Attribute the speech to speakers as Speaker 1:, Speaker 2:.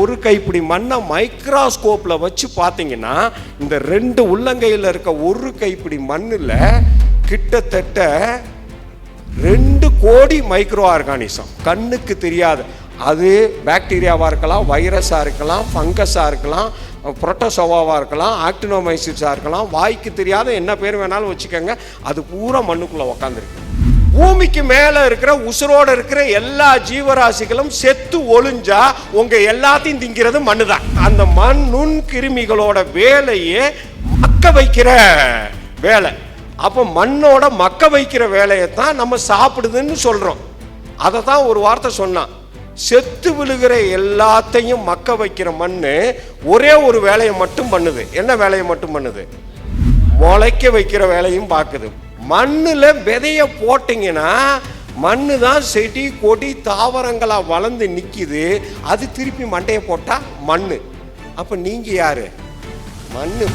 Speaker 1: ஒரு கைப்பிடி மண்ணை மைக்ராஸ்கோப்பில் வச்சு பார்த்தீங்கன்னா இந்த ரெண்டு உள்ளங்கையில் இருக்க ஒரு கைப்பிடி மண்ணில் கிட்டத்தட்ட ரெண்டு கோடி மைக்ரோ ஆர்கானிசம். கண்ணுக்கு தெரியாது. அது பாக்டீரியாவாக இருக்கலாம் வைரஸாக இருக்கலாம் ஃபங்கஸாக இருக்கலாம் புரோட்டோசோவாவாக இருக்கலாம் ஆக்டினோமைசிஸாக இருக்கலாம் வாய்க்கு தெரியாத என்ன பேர் வேணாலும் வச்சுக்கோங்க அது பூரா மண்ணுக்குள்ளே உக்காந்துருக்கு. பூமிக்கு மேலே இருக்கிற உசுரோட இருக்கிற எல்லா ஜீவராசிகளும் செத்து ஒளிஞ்சா உங்க எல்லாத்தையும் திங்கிறது மண்ணு தான் அந்த மண் நுண் கிருமிகளோட வேலையே மக்க வைக்கிற வேலை. அப்போ மண்ணோட மக்க வைக்கிற வேலையை தான் நம்ம சாப்பிடுதுன்னு சொல்றோம். அதை தான் ஒரு வார்த்தை சொன்னான் செத்து விழுகிற எல்லாத்தையும் மக்க வைக்கிற மண் ஒரே ஒரு வேலையை மட்டும் பண்ணுது. என்ன வேலையை மட்டும் பண்ணுது? முளைக்க வைக்கிற வேலையும் பார்க்குது. மண்ணில் விதைய போட்டிங்கன்னா மண்ணு தான் செடி கொடி தாவரங்களாக வளர்ந்து நிற்கிது அது திருப்பி மண்டையை போட்டால் மண் அப்போ நீங்கள் யார்? மண்ணு.